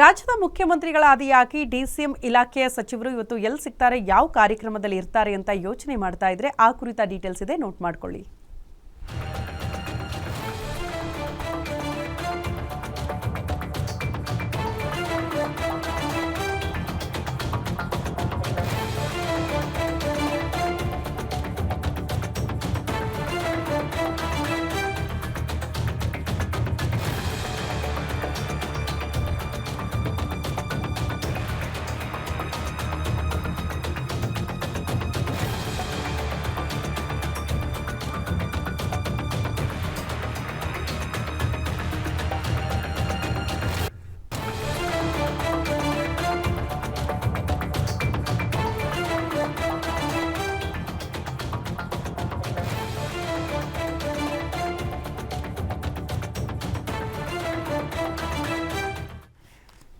ರಾಜ್ಯದ ಮುಖ್ಯಮಂತ್ರಿಗಳ ಆದಿಯಾಗಿ ಡಿಸಿಎಂ ಇಲಾಖೆಯ ಸಚಿವರು ಇವತ್ತು ಎಲ್ಲಿ ಸಿಗ್ತಾರೆ, ಯಾವ ಕಾರ್ಯಕ್ರಮದಲ್ಲಿ ಇರ್ತಾರೆ ಅಂತ ಯೋಚನೆ ಮಾಡ್ತಾ ಇದ್ರೆ ಆ ಕುರಿತ ಡೀಟೇಲ್ಸ್ ಇದೆ ನೋಟ್ ಮಾಡ್ಕೊಳ್ಳಿ.